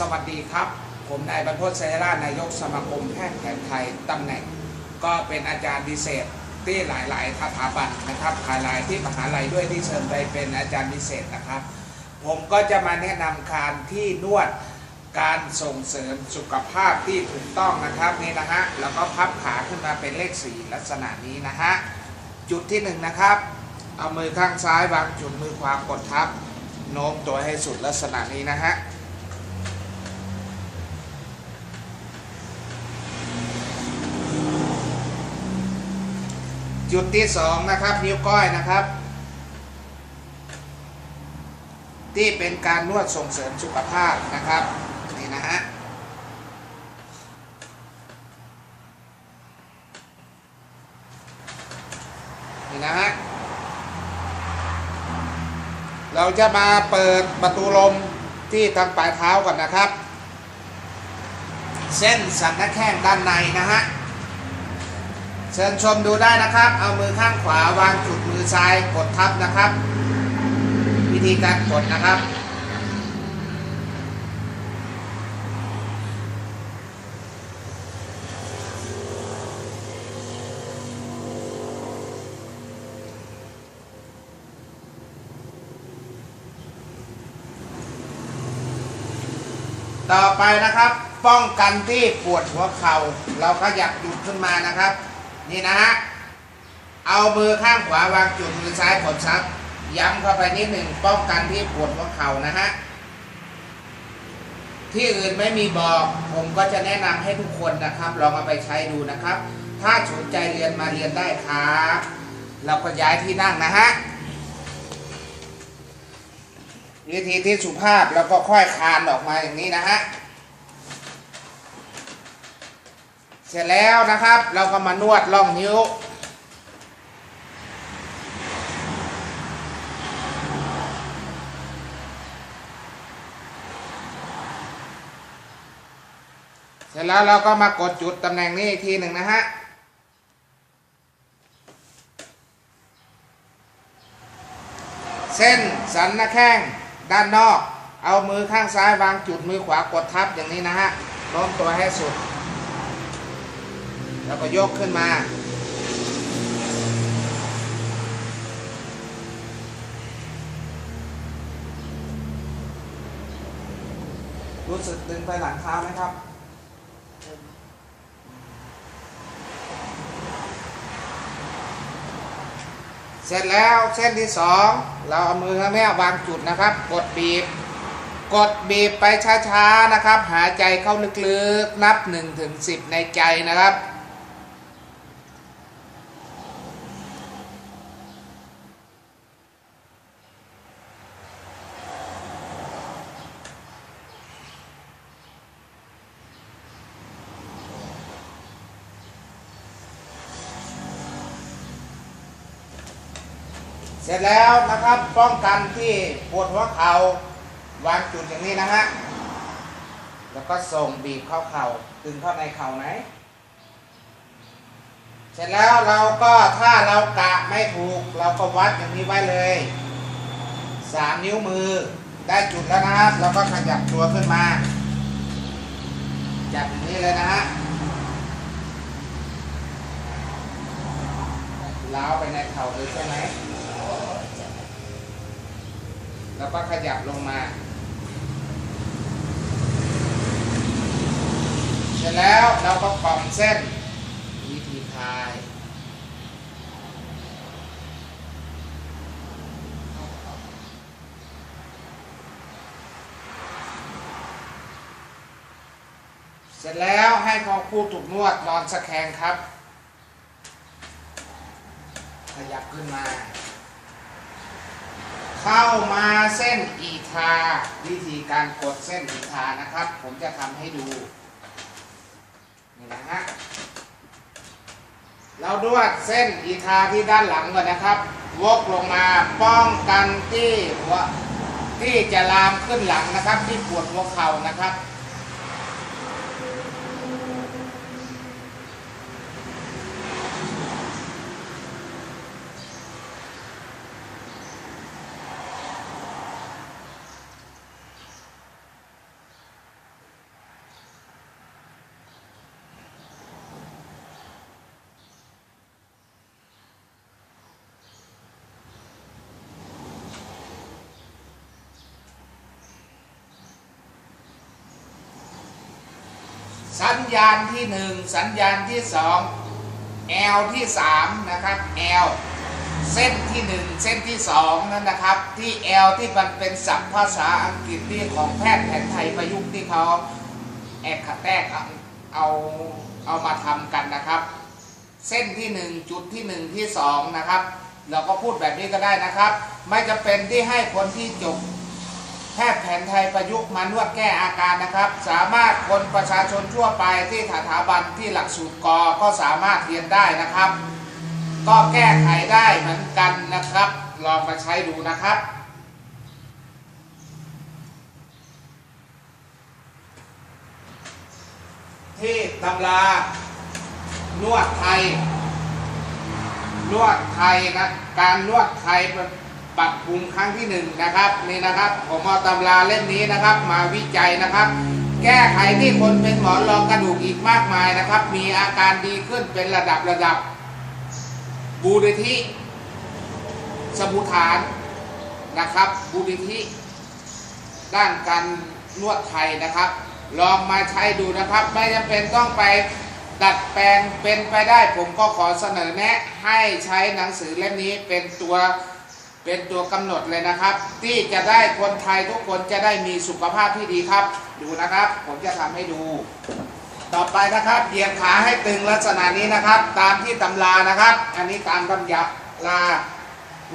สวัสดีครับ ผมนายบรรพตเสราชนายกสมาคมแพทย์แผนไทยตำแหน่ง ก็เป็นอาจารย์พิเศษที่หลายๆสถาบันนะครับหลายๆที่มหาลัยด้วยที่เชิญไปเป็นอาจารย์พิเศษนะครับ ผมก็จะมาแนะนำการที่นวดการส่งเสริมสุขภาพที่ถูกต้องนะครับนี่นะฮะแล้วก็พับขาขึ้นมาเป็นเลขสี่ลักษณะนี้นะฮะจุดที่หนึ่งนะครับเอามือข้างซ้ายวางจุดมือขวากดทับโน้มตัวให้สุดลักษณะนี้นะฮะ จุดที่สองนะครับนิ้วก้อยนะครับ ที่เป็นการนวดส่งเสริมสุขภาพนะครับนี่นะฮะนี่นะฮะเราจะมาเปิดประตูลมที่ทางปลายเท้าก่อนนะครับ เส้นสันหน้าแข้งด้านในนะฮะ เชิญชมดูได้นะครับ เอามือข้างขวาวางจุดมือซ้ายกดทับนะครับ วิธีการกดนะครับ ต่อไปนะครับ ป้องกันที่ปวดหัวเข่าเราก็อยากหยุดขึ้นมานะครับ นี่นะฮะเอามือข้างขวาวางจุดมือซ้ายกดซับ ย้ำเข้าไปนิดหนึ่งป้องกันที่ปวดหัวเข่านะฮะที่อื่นไม่มีบอกผมก็จะแนะนำให้ทุกคนนะครับ ลองเอาไปใช้ดูนะครับ ถ้าสนใจเรียนมาเรียนได้ครับเราก็ย้ายที่นั่งนะฮะวิธีที่สุภาพแล้วก็ค่อยคานออกมาอย่างนี้นะฮะ เสร็จแล้วนะครับ เราก็มานวดล่องนิ้ว เสร็จแล้วเราก็มากดจุดตำแหน่งนี้อีกทีหนึ่งนะฮะเส้นสันหน้าแข้งด้านนอก เอามือข้างซ้ายวางจุดมือขวากดทับอย่างนี้นะฮะโน้มตัวให้สุด แล้วก็ยกขึ้นมารู้สึกตึงไปหลังเท้าไหมครับ เสร็จแล้วเส้นที่สองเราเอามือข้างนี้วางจุดนะครับ กดบีบ กดบีบไปช้าๆนะครับ หายใจเข้าลึกๆ นับ1ถึง10 ในใจนะครับ ร็จแล้วนะครับป้องกันที่ปวดหัวเข่าวางจุดอย่างนี้นะฮะแล้วก็ส่งบีบเข้าเข่าตึงเข้าในเข่าไหน เสร็จแล้วเราก็ถ้าเรากะไม่ถูก เราก็วัดอย่างนี้ไว้เลยสามนิ้วมือได้จุดแล้วนะครับเราก็ขยับตัวขึ้นมา จับอย่างนี้เลยนะฮะล้าวไปในเข่าเลยใช่ไหม แล้วก็ขยับลงมา เสร็จแล้วเราก็กล่อมเส้นวิธีคลายเสร็จแล้วให้ของครูถูกนวดนอนสะแคงครับ ขยับขึ้นมา เข้ามาเส้นอีทา วิธีการกดเส้นอีทานะครับ ผมจะทำให้ดูนี่นะฮะเราดวดเส้นอีทาที่ด้านหลังก่อนนะครับ วกลงมาป้องกันที่หัวที่จะลามขึ้นหลังนะครับ ที่ปวดหัวเข่านะครับ สัญญาณที่หนึ่งสัญญาณที่สอง L ที่สามนะครับ L เส้นที่หนึ่งเส้นที่สองนั่นนะครับ ที่ L ที่มันเป็นศัพท์ภาษาอังกฤษที่ของแพทย์แผนไทยประยุกต์ที่เขาแอกขัดแตกเอาเอาเอามาทำกันนะครับ เส้นที่หนึ่งจุดที่หนึ่งที่สองนะครับ เราก็พูดแบบนี้ก็ได้นะครับ ไม่จะเป็นที่ให้คนที่จบ แพทย์แผนไทยประยุกต์มานวดแก้อาการนะครับ สามารถคนประชาชนทั่วไปที่สถาบันที่หลักสูตรกอก็สามารถเรียนได้นะครับ ก็แก้ไขได้เหมือนกันนะครับ ลองมาใช้ดูนะครับที่ตำรานวดไทย นวดไทยนะ การนวดไทย ปรับปรุงครั้งที่หนึ่งนะครับนี่นะครับผมเอาตำราเล่มนี้นะครับ มาวิจัยนะครับ แก้ไขที่คนเป็นหมอนรองกระดูกอีกมากมายนะครับ มีอาการดีขึ้นเป็นระดับระดับ บูรธิสมุทฐานนะครับ บูรธิด้านการนวดไทยนะครับ ลองมาใช้ดูนะครับ ไม่จำเป็นต้องไปดัดแปลงเป็นไปได้ ผมก็ขอเสนอแนะให้ใช้หนังสือเล่มนี้เป็นตัว เป็นตัวกำหนดเลยนะครับ ที่จะได้คนไทยทุกคนจะได้มีสุขภาพที่ดีครับ ดูนะครับ ผมจะทำให้ดู ต่อไปนะครับเหยียดขาให้ตึงลักษณะนี้นะครับ ตามที่ตำรานะครับ อันนี้ตามตำยับลา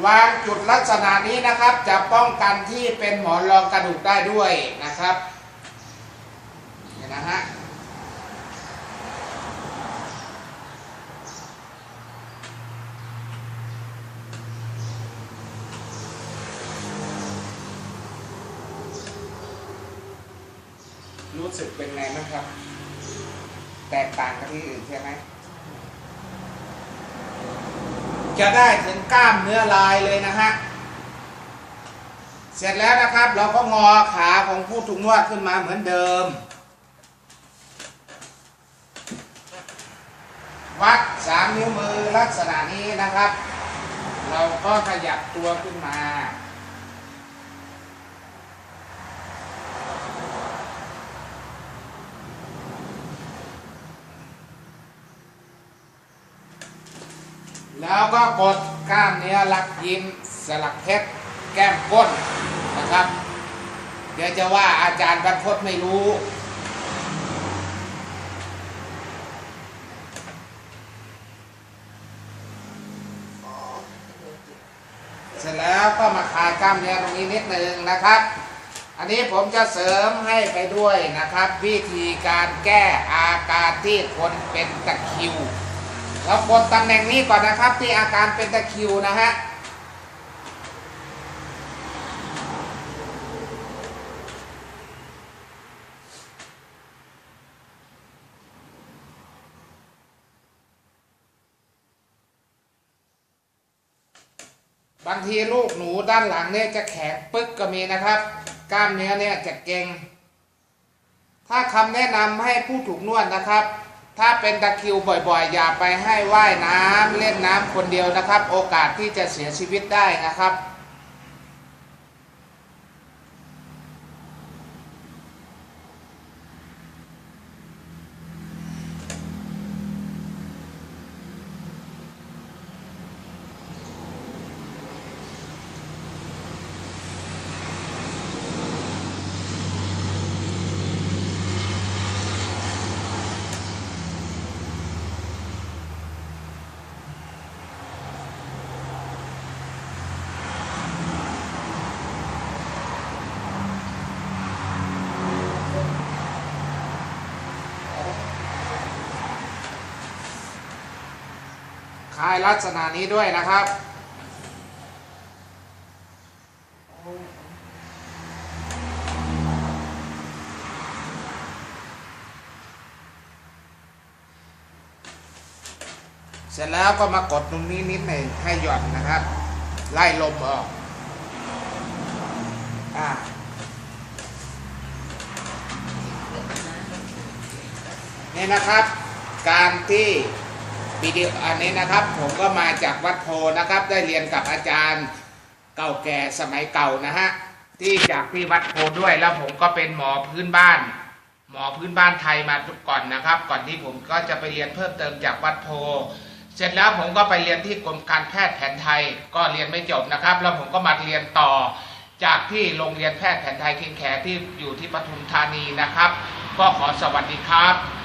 วางจุดลักษณะนี้นะครับ จะป้องกันที่เป็นหมอนรองกระดูกได้ด้วยนะครับเนี่ยนะฮะ รู้สึกเป็นไงบ้างครับ แตกต่างกับที่อื่นใช่ไหมจะได้ถึงกล้ามเนื้อลายเลยนะฮะ เสร็จแล้วนะครับ เราก็งอขาของผู้ถูกนวดขึ้นมาเหมือนเดิม วัดสามนิ้วมือลักษณะนี้นะครับ เราก็ขยับตัวขึ้นมา แล้วก็กดกล้ามเนื้อลักยิ้มสลักเพชรแก้มก้นนะครับ เดี๋ยวจะว่าอาจารย์บรรพตไม่รู้ เสร็จแล้วก็มาคลายกล้ามเนื้อตรงนี้นิดนึงนะครับ อันนี้ผมจะเสริมให้ไปด้วยนะครับ วิธีการแก้อาการที่คนเป็นตะคิว เรากดตำแหน่งนี้ก่อนนะครับ ที่อาการเป็นตะคิวนะฮะบางทีลูกหนูด้านหลังเนี่ยจะแข็งปึ๊กก็มีนะครับ กล้ามเนื้อเนี่ยจะเก่ง ถ้าคำแนะนำให้ผู้ถูกนวดนะครับ ถ้าเป็นตะคริวบ่อยๆ อย่าไปให้ว่ายน้ำเล่นน้ำคนเดียวนะครับ โอกาสที่จะเสียชีวิตได้นะครับ คลายลักษณะนี้ด้วยนะครับ เสร็จแล้วก็มากดตรงนี้นิดหนึ่งให้หย่อนนะครับ ไล่ลมออกอ่านี่นะครับ การที่ วิดีโออันนี้นะครับ ผมก็มาจากวัดโพนะครับ ได้เรียนกับอาจารย์เก่าแก่สมัยเก่านะฮะที่จากที่วัดโพด้วยแล้วผมก็เป็นหมอพื้นบ้าน หมอพื้นบ้านไทยมาทุก่อนนะครับ ก่อนที่ผมก็จะไปเรียนเพิ่มเติมจากวัดโพ เสร็จแล้วผมก็ไปเรียนที่กรมการแพทย์แผนไทย ก็เรียนไม่จบนะครับ แล้วผมก็มาเรียนต่อ จากที่โรงเรียนแพทย์แผนไทยคิงแขที่อยู่ที่ปทุมธานีนะครับ ก็ขอสวัสดีครับ